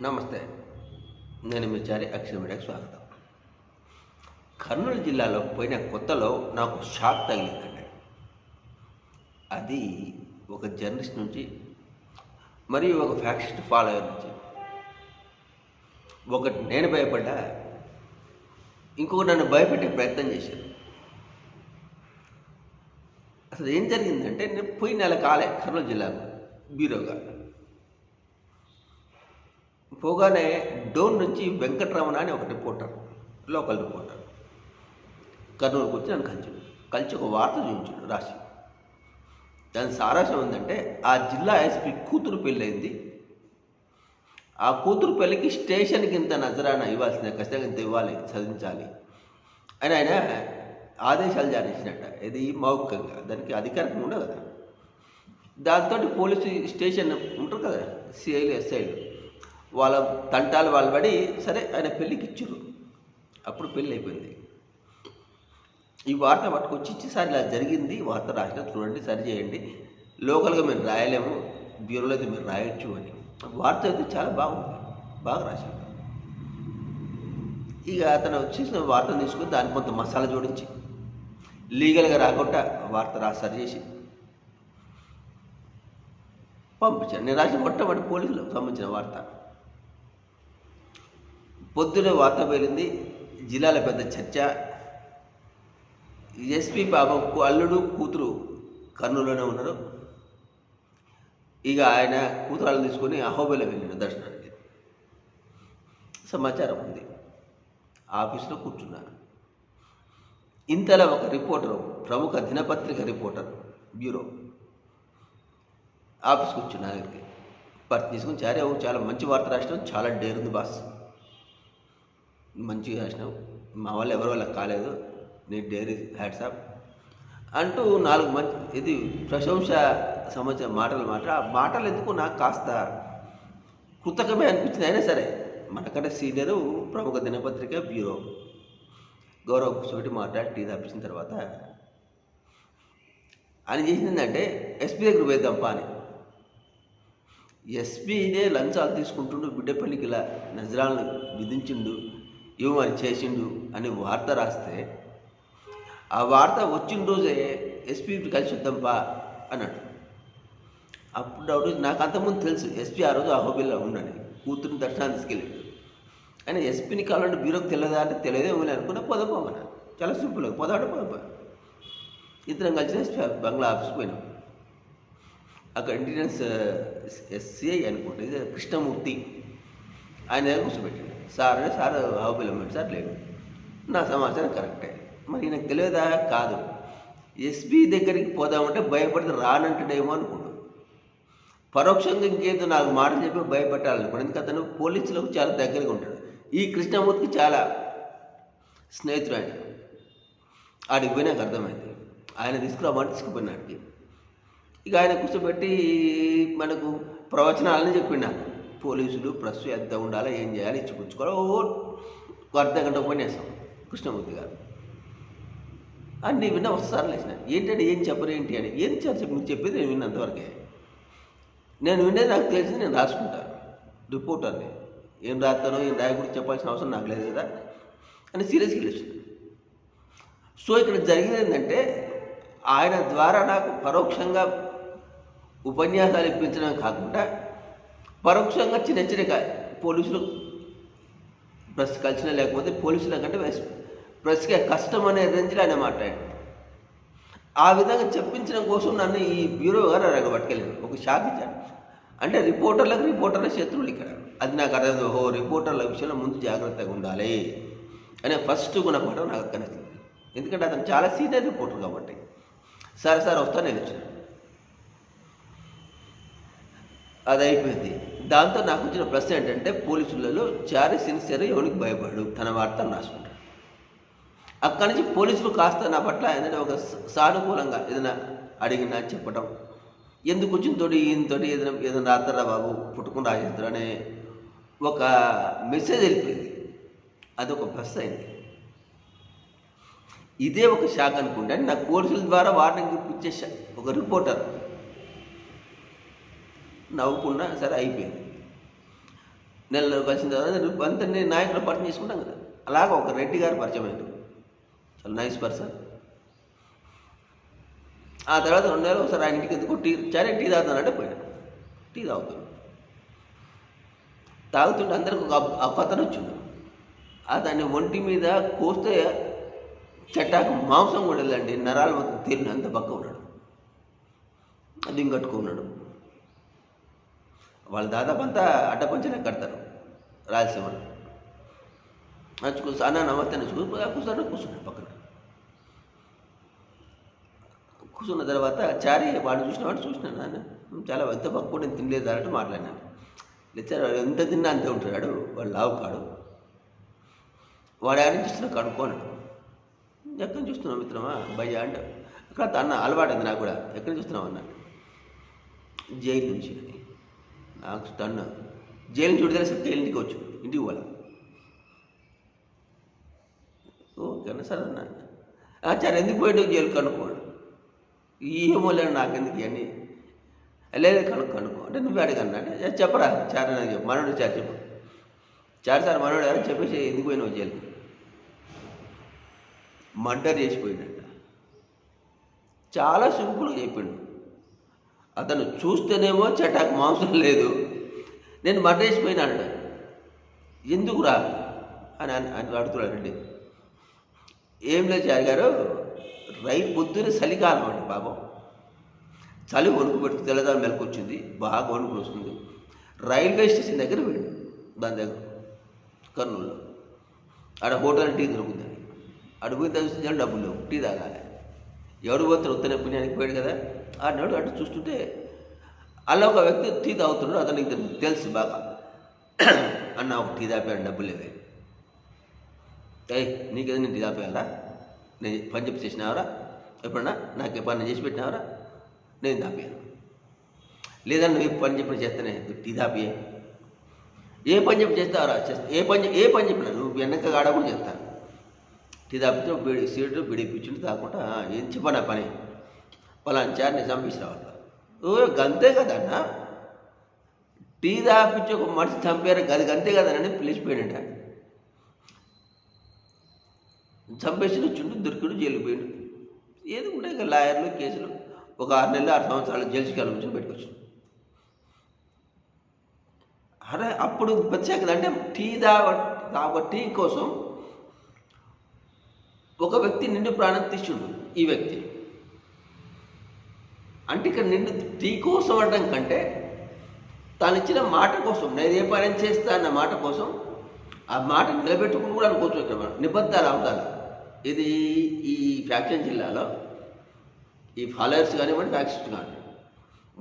నమస్తే. నేను మీ చారి అక్షర మీడియాకి స్వాగతం. కర్నూలు జిల్లాలో పోయిన కొత్తలో నాకు షాక్ తగిలిందండి. అది ఒక జర్నలిస్ట్ నుంచి మరియు ఒక ఫ్యాక్షన్ ఫాలోయర్ నుంచి. ఒకటి నేను భయపడ్డా ఇంకొకటి నన్ను భయపెట్టే ప్రయత్నం చేశాను అసలు ఏం జరిగిందంటే నేను పోయి నెల కాలే కర్నూలు జిల్లాకు బ్యూరోగా పోగానే డోన్ నుంచి వెంకటరమణ అని ఒక రిపోర్టర్ లోకల్ రిపోర్టర్ కర్నూలుకు వచ్చి నన్ను కలిసి కలిసి ఒక వార్త చూపించాడు రాసి. దాని సారాంశం ఏంటంటే ఆ జిల్లా ఎస్పీ కూతురు పెళ్ళైంది ఆ కూతురు పెళ్ళికి స్టేషన్కి ఇంత నజరాన ఇవ్వాల్సిందే ఖచ్చితంగా ఇంత ఇవ్వాలి చదివించాలి అని ఆయన ఆదేశాలు జారీ చేసినట్ట. ఇది మౌఖికంగా దానికి అధికారికంగా ఉండదు కదా. దాంతో పోలీసు స్టేషన్ ఉంటారు కదా సిఐలు ఎస్ఐలు. వాళ్ళ తంటాలు వాళ్ళు పడి సరే ఆయన పెళ్ళికి ఇచ్చారు అప్పుడు పెళ్ళి అయిపోయింది ఈ వార్త పట్టుకొచ్చి ఇచ్చి సార్ ఇలా జరిగింది వార్త రాసిన చూడండి సరి చేయండి. లోకల్గా మేము రాయలేము బ్యూరోలో అయితే మీరు రాయొచ్చు అని. వార్త అయితే చాలా బాగుంది. బాగా రాశాడు. ఇక అతను వచ్చేసిన వార్తను తీసుకుని దానికి కొంత మసాలా జోడించి లీగల్గా రాకుండా వార్త రాసి సరి చేసి పంపించాను నేను రాసిన మొట్టమొదటి పోలీసులకు సంబంధించిన వార్త. పొద్దున వార్త బయలింది జిల్లాల పెద్ద చర్చ. ఎస్పీ పాపం అల్లుడు కూతురు కర్నూలులోనే ఉన్నారు. ఇక ఆయన కూతురాలు తీసుకొని అహోబిలో వెళ్ళాడు దర్శనానికి. సమాచారం ఉంది. ఆఫీస్లో కూర్చున్నా ఇంతలో ఒక రిపోర్టర్ ప్రముఖ దినపత్రిక రిపోర్టర్ బ్యూరో ఆఫీస్కి కూర్చున్నా దగ్గరికి భర్త తీసుకుని చారే చాలా మంచి వార్త రాష్ట్రం చాలా డేర్ ఉంది బాస్. మంచిగా చేసినావు మా వాళ్ళు ఎవరి వాళ్ళకి కాలేదు. నీ డైరీ హ్యాట్సాప్ అంటూ నాలుగు మంచి ఇది ప్రశంస సంబంధించిన మాటలు మాట ఆ మాటలు ఎందుకు నాకు కాస్త కృతకమే అనిపించింది. అయినా సరే మనకంటే సీనియరు ప్రముఖ దినపత్రిక బ్యూరో. గౌరవ కూర్చోబెట్టి మాట్లాడి టీ తప్పించిన తర్వాత ఆయన చేసింది ఏంటంటే ఎస్పీ దగ్గర వేద్దాంపా అని. ఎస్పీనే లంచాలు తీసుకుంటుండు బిడ్డపల్లికి ఇలా నజరాలను విధించిండు. ఇవ్వమని చేసిండు అని వార్త రాస్తే ఆ వార్త వచ్చిన రోజే ఎస్పీ కలిసి వద్దాంపా అన్నాడు. అప్పుడు రోజు నాకు అంతకుముందు తెలుసు ఎస్పీ ఆ రోజు అహోబిల్లో ఉండని కూతురుని దర్శనాన్ని తీసుకెళ్ళాడు. ఆయన ఎస్పీని కావాలంటే బ్యూరోకి తెలియదా అంటే తెలియదే ఉంది అనుకున్నా పొదపోమన్నా చాలా సింపుల్ పొదాడు పొదపా ఇద్దరం కలిసి ఎస్పీ బంగ్లా ఆఫీస్కి పోయినాం. అక్కడ ఇంటెలిజెన్స్ ఎస్సీఐ అనుకుంటే ఇది కృష్ణమూర్తి ఆయన కూర్చోబెట్టాడు. సార్ అంటే సార్ అహోబిలం సార్ లేదు నా సమాచారం కరెక్టే. మరి నాకు తెలియదా కాదు. ఎస్పీ దగ్గరికి పోదామంటే భయపడితే రానంటాడేమో అనుకున్నాను పరోక్షంగా ఇంకేదో నాకు మాటలు చెప్పి భయపెట్టాలనుకున్నాను ఎందుకంటే అతను పోలీసులకు చాలా దగ్గరగా ఉంటాడు. ఈ కృష్ణమూర్తికి చాలా స్నేహితుడు ఆయన ఆడికి పోయినాక అర్థమైంది. ఆయన తీసుకురామని తీసుకుపోయినాడికి ఇక ఆయన కూర్చోబెట్టి మనకు ప్రవచనాలని చెప్పిండు నాకు పోలీసులు ప్రెస్ ఎంత ఉండాలో ఏం చేయాలి ఇచ్చిపుచ్చుకోవాలి ఓ అర్ధ గంట ఉపన్యాసం కృష్ణమూర్తి గారు. అన్నీ విన్నా వస్తారు లేచిన ఏంటంటే ఏం చెప్పరు ఏంటి అని. ఏం చెప్పి మీరు చెప్పేది నేను విన్నంతవరకే నేను వినేది నాకు తెలిసి నేను రాసుకుంటాను రిపోర్టర్ని. ఏం రాస్తానో ఏం రాయకూడదు చెప్పాల్సిన అవసరం నాకు లేదు కదా అని సీరియస్గా లేచిన సో ఇక్కడ జరిగింది ఏంటంటే ఆయన ద్వారా నాకు పరోక్షంగా ఉపన్యాసాలు ఇప్పించడం కాకుండా పరోక్షంగా చిన్న చిన్న పోలీసులు ప్రెస్ కలిసిన లేకపోతే పోలీసుల కంటే ప్రెస్కి కష్టం అనే రేంజ్లో ఆయన మాట్లాడాడు. ఆ విధంగా చెప్పించడం కోసం నన్ను ఈ బ్యూరో గారు అక్కడ పట్టుకెళ్ళాను ఒక షాక్ ఇచ్చాడు అంటే రిపోర్టర్లకు రిపోర్టర్ల శత్రువులు ఇక్కడ. అది నాకు అర్థం ఓహో రిపోర్టర్ల విషయంలో ముందు జాగ్రత్తగా ఉండాలి అనే ఫస్ట్ గుణపాఠం నాకు అక్కడ ఎందుకంటే అతను చాలా సీనియర్ రిపోర్టర్ కాబట్టి. సరే సార్ వస్తా నేను వచ్చాను. అది అయిపోయింది. దాంతో నాకు వచ్చిన ప్రశ్న ఏంటంటే పోలీసులలో చారి సిన్సియర్ ఎవరికి భయపడు తన వార్త రాసుకుంటాడు అక్కడి నుంచి పోలీసులు కాస్త నా పట్ల ఏదైనా ఒక సానుకూలంగా ఏదైనా అడిగినా చెప్పడం ఎందుకు వచ్చిన తోటి ఈయనతోటి ఏదైనా ఏదైనా రాస్తారా బాబు? పుట్టుకుని రాజేస్తారు అనే ఒక మెసేజ్ వెళ్ళిపోయింది. అది ఒక ప్లస్ అయింది. ఇదే ఒక షాక్ అనుకుంటే. నా కోర్సుల ద్వారా వార్నింగ్ ఇచ్చే ఒక రిపోర్టర్ నవ్వుకున్నా సరే అయిపోయింది. నెలలో కలిసిన తర్వాత నేను నాయకులు పరిచయం చేసుకుంటాం కదా. అలాగ ఒక రెడ్డి గారు పరిచయం చాలా నైస్ పర్సన్ ఆ తర్వాత రెండు నెలలు ఒకసారి ఆయన ఇంటికి ఎందుకు టీ సరే టీ తాగుతానంటే పోయాను. టీ తాగుతాను తాగుతుంటే అందరికి ఒక అపతను ఒక వచ్చిండు అతన్ని ఒంటి మీద కోస్తే చెట్టాకు మాంసం కూడా వెళ్ళండి నరాలు మొత్తం తీరిన అంత పక్క ఉన్నాడు. అది కట్టుకున్నాడు వాళ్ళు దాదాపు అంతా అడ్డపంచనే కడతారు. రాయలసీమలో. వచ్చి కూర్చో అన్న నమస్తే అని చూసి కూర్చున్నాడు పక్కన. కూర్చున్న తర్వాత చారి వాడు చూసిన వాడు చూసినాను నాన్న. చాలా ఎంత పక్క నేను తినలేదు అన్నట్టు మాట్లాడినాను లేచారు వాడు ఎంత తిన్నా అంతే ఉంటాడు వాడు. లావు కాడు. వాడు ఆయన చూస్తున్నా కనుక్కోనాడు. ఎక్కడ చూస్తున్నావు మిత్రమా? భయ్య అంటే అక్కడ అన్న అలవాటు నాకు కూడా. ఎక్కడ చూస్తున్నావు అన్న జైలు నుంచి. అని నాకు స్టన్ జైలు నుంచి విడుదల సరిగ్గా ఇంటికి వచ్చు ఇంటికి పోవాలి? ఓకేనా సరే అన్న సరే ఎందుకు పోయాడు జైలు కనుక్కోడు? ఏమో లేదు నాకెందుకు అని లేదు కనుక్క కనుక్కో. అంటే నువ్వు అడగన్నా. చెప్పరా? చార్ నాకు చెప్పు. మనోడు చార్ చెప్పు. చారు సార్ మనోడు ఎవరు చెప్పేసి ఎందుకు పోయినావు జైలు మర్డర్ చేసిపోయిందంట చాలా సింపుల్గా చెప్పిండు. అతను చూస్తేనేమో చటాకు మాంసం లేదు. నేను మర్డర్ ఎందుకు రా అని అని అడుగుతున్నాడండి. ఏం లేదు చారి గారు రైలు పొద్దున్న చలికాలం అండి పాపం. చలి వణుకు పెడుతూ తెల్లదారు మెలకు వచ్చింది బాగా వణుకు వస్తుంది. రైల్వే స్టేషన్ దగ్గర వెళ్ళి దాని దగ్గర కర్నూలులో. ఆడ హోటల్ టీ దొరుకుతుంది. అడుగు తెలిసి డబ్బులు లేవు టీ తాగాలి. ఎవడు పోతాడు ఉత్తర పుణ్యానికి పోయాడు కదా? ఆడినాడు అటు చూస్తుంటే అలా ఒక వ్యక్తి టీ తాగుతున్నాడు అతనికి తెలుసు బాగా. అన్న ఒక టీ తాపాడు డబ్బులు లేవే. ఏ నీకేదో నేను టీ తాపేయాలరా? నేను పని చెప్పి చేసినావరా? ఎప్పుడన్నా నాకు ఏ పని చేసి పెట్టినావరా? నేను తాపేయాను లేదా నువ్వు పని చెప్పిన చేస్తానే టీ తాపియే. ఏ పని చెప్పి చేస్తావరా? చేస్తా ఏ పని ఏ పని చెప్పినా నువ్వు వెనక గాడ చేస్తాను టీ తాపితే బీడి సీటు బిడిపించుంటే తాకుండా ఏం చెప్పనా పని? పలానా చారిని చంపేసి రావాలి ఓ గంతే కదన్న టీ తాపించి ఒక మనిషి చంపారు గది గంతే కదనని పిలిచిపోయాడంట. చంపేసిన చుండు దొరికిడు జైలు పోయాడు. ఏది ఉంటాయి ఇక లాయర్లు కేసులు ఒక ఆరు నెలలు ఆరు సంవత్సరాలు జైలు శిక్షలు నుంచి పెట్టుకోవచ్చు అరే అప్పుడు ప్రత్యేకత అంటే టీ తాగ తాగ టీ కోసం ఒక వ్యక్తి నిండు ప్రాణం తీసిండు ఈ వ్యక్తి. అంటే ఇక్కడ నిండు టీ కోసం అనడం కంటే తాను ఇచ్చిన మాట కోసం నేను ఏ పని చేస్తా అన్న మాట కోసం ఆ మాట నిలబెట్టుకుని కూడా అనుకోవచ్చు ఇక్కడ మనం. నిబద్ధాలు అవగాలి ఇది ఈ ఫ్యాక్షన్ జిల్లాలో ఈ ఫాలోయర్స్ కానివ్వండి ఫ్యాక్షన్స్ కానీ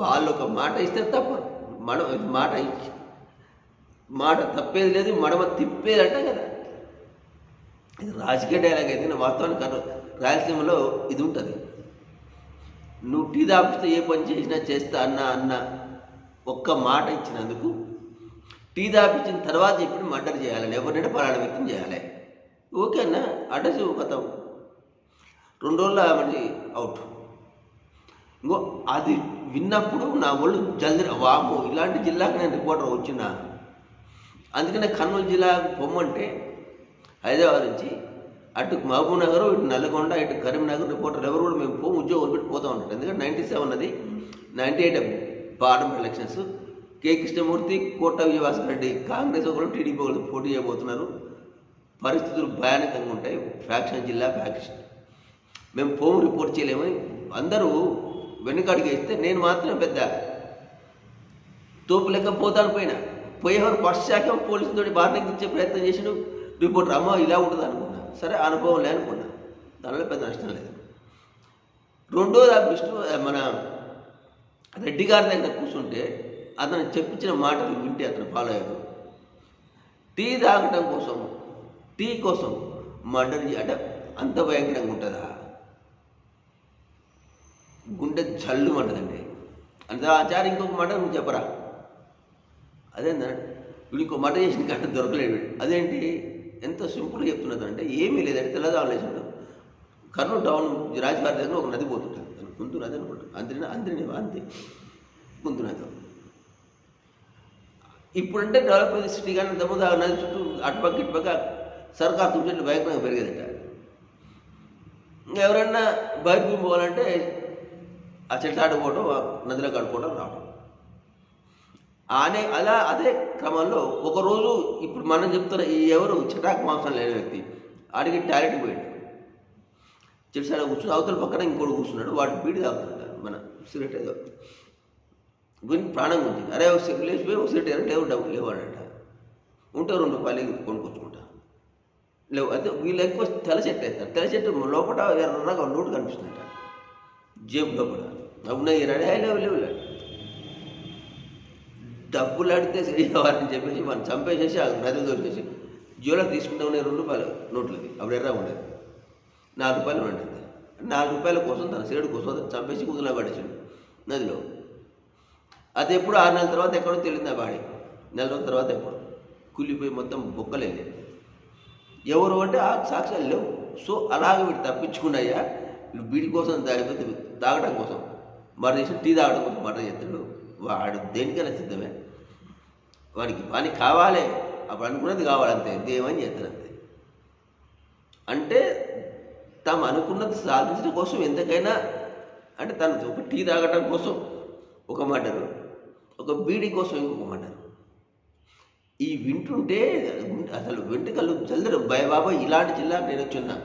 వాళ్ళు ఒక మాట ఇస్తే తప్ప. మన మాట ఇచ్చి మాట తప్పేది లేదు మడమ తిప్పేది అంటే కదా. ఇది రాజకీయ డైలాగ్ అయితే నేను వాస్తవానికి రాయలసీమలో ఇది ఉంటుంది. నువ్వు టీ తాపిస్తే ఏ పని చేసినా చేస్తా అన్న అన్న ఒక్క మాట ఇచ్చినందుకు టీ తాపించిన తర్వాత చెప్పి మర్డర్ చేయాలని ఎవరినైనా పలానా వ్యక్తిని చేయాలి. ఓకే అన్న అడ్రస్ కథం. రెండు రోజుల మళ్ళీ అవుట్ ఇంకో అది విన్నప్పుడు నా ఒళ్ళు జల్ది వాము ఇలాంటి జిల్లాకి నేను రిపోర్టర్ వచ్చిన. అందుకనే కర్నూలు జిల్లా పొమ్మంటే హైదరాబాద్ నుంచి అటు మహబూబ్ నగర్ ఇటు నల్గొండ ఇటు కరీంనగర్ రిపోర్టర్ ఎవరు కూడా మేము పో ఉద్యోగం పెట్టి పోతూ ఉంటాం ఎందుకంటే నైంటీ సెవెన్ అది ninety eight parliament elections K. Krishnamurthy Kota విజయవాస Reddy Congress ఒకరు టీడీపీ ఒకరు పోటీ చేయబోతున్నారు. పరిస్థితులు భయానకంగా ఉంటాయి. ఫ్యాక్షన్ జిల్లా ఫ్యాక్షన్ మేము పోము రిపోర్ట్ చేయలేమని అందరూ వెనుకడుగు ఇస్తే నేను మాత్రం పెద్ద తోపు లెక్క పోతాను పోయినా. పోయేవారు ఫస్ట్ శాఖ పోలీసుతో వార్నింగ్ ఇచ్చే ప్రయత్నం చేసినాడు రిపోర్టర్ అమ్మ ఇలా ఉంటుంది అనుకున్నా. సరే అనుభవం లే అనుకున్నా. దానిలో పెద్ద నష్టం లేదు. రెండోది ఆ విష్ణు మన రెడ్డి గారి దగ్గర కూర్చుంటే అతను చెప్పించిన మాటలు వింటే అతను ఫాలో అయ్యాడు. టీ తాగటం కోసం టీ కోసం మర్డర్ అంటే అంత భయంకరంగా ఉంటుందా? గుండె జల్లు మంటదండి అంత ఆచార్య ఇంకొక మాట నువ్వు చెప్పరా? అదేందా వీడు ఇంకో మాట చేసిన కానీ దొరకలేడు అదేంటి? ఎంత సింపుల్గా చెప్తున్నదంటే ఏమీ లేదంటే తెల్లదావలు వేసాడు కర్నూలు టౌన్ రాజవారి దగ్గర ఒక నది పోతుంటుంది. దాని గుంతు నది అనుకుంటా. అంతేనా అందరిని అంతే. గుంతు నది. ఇప్పుడంటే డెవలప్ అయింది సిటీ కానీ ఇంతకుముందు ఆ నది చుట్టూ అటుపక్క ఇటుపక్క సర్కార్ తుమ్మిట్లు భయంకరంగా పెరిగేదట. ఇంకా ఎవరన్నా బయటకు పోవాలంటే ఆ చెట్టు ఆడుకోవడం నదిలోకి నదిలో రావడం అనే అలా అదే క్రమంలో ఒకరోజు ఇప్పుడు మనం చెప్తున్న ఈ ఎవరు చిటాకు మాంసం లేని వ్యక్తి ఆడికి టాయిలెట్ పోయాడు. చెట్టు సైడ్ కూర్చుని అవతల పక్కన ఇంకోటి కూర్చున్నాడు వాడు బీడి తాగుతున్నాడు మన సిగరెట్ ఏదో. గురించి ప్రాణం ఉంది అరే ఒక సిగరెట్ పోయి ఒక సిగరెట్ లేవు డబ్బులు లేవాడంట ఉంటే రెండు రూపాయలు కొనుక్కొచ్చుకుంటా. లేవు అయితే వీళ్ళు ఎక్కువ తెల చెట్టు వేస్తారు తెల చెట్టు లోపల ఎర్రగా నోటు కనిపిస్తుందట. జేబు లోపల అవునా రెడీ లేవు లేవు లేవు డబ్బులు అడిగితే సరివారని చెప్పేసి మనం చంపేసేసి ఆ నది దొరికేసి జీలో తీసుకుంటా ఉన్నాయి రెండు రూపాయలు నోట్లది. అప్పుడు ఎర్ర ఉండేది. నాలుగు రూపాయలు ఉండేది నాలుగు రూపాయల కోసం తన సేడు కోసం చంపేసి కుదులా పడేసాడు నదిలో. అది ఎప్పుడు ఆరు నెలల తర్వాత ఎక్కడో తెలియదు ఆ బాడీ. నెల రోజుల తర్వాత ఎప్పుడు. కూలిపోయి మొత్తం బొక్కలు వెళ్ళేది ఎవరు అంటే ఆ సాక్ష్యాలు లేవు. సో అలాగే వీడు తప్పించుకున్నాయా వీడి కోసం తాగిపోతే తాగడం కోసం. మర్ర చేసి టీ తాగడం కోసం మర్ర చేస్తాడు వాడు దేనికైనా సిద్ధమే. వాడికి పని కావాలి అప్పుడు అనుకున్నది కావాలంతే దేవని చేస్తారు అంటే తాము అనుకున్నది సాధించడం కోసం ఎంతకైనా అంటే తను ఒక టీ తాగడం కోసం ఒక మర్డరు ఒక బీడీ కోసం ఇంకొక మర్డరు. ఈ వింటుంటే అసలు వెంట్రుకలు చల్లరు భయబాబా ఇలాంటి జిల్లా నేను వచ్చున్నా.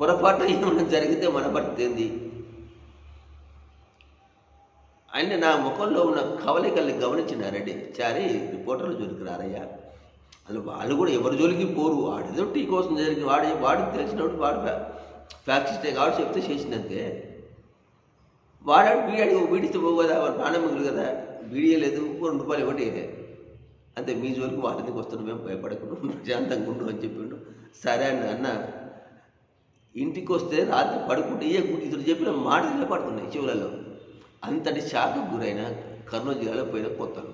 పొరపాటు ఏమైనా జరిగితే మన పరిస్థితి ఏంది? ఆయన నా ముఖంలో ఉన్న కవలికల్ని గమనించినారండి చారి రిపోర్టర్లు జోలికి రారయ్యా. అసలు వాళ్ళు కూడా ఎవరి జోలికి పోరు. వాడిదో టీ కోసం జరిగి వాడి వాడికి తెలిసినప్పుడు వాడు ఫ్యాక్స్ ఇస్తే కాబట్టి చెప్తే చేసినంతే వాడాడు బీడి బీడిస్తే పోవు కదా వాడు ప్రాణం మిగులు కదా బీడీ లేదు రెండు రూపాయలు ఇవ్వండి. అంతే మీ జోలికి వాటికి వస్తున్నాం మేము భయపడకుండా ప్రశాంతంగా ఉండు అని చెప్పిండు సరే అని అన్న ఇంటికి వస్తే రాత్రి పడుకుంటే ఏ గుడి ఇతడు చెప్పిన మాటలే పడుతున్నాయి చెవులలో అంతటి షాకు గురైన కర్నూలు జిల్లాలో పోయిన కొత్తలు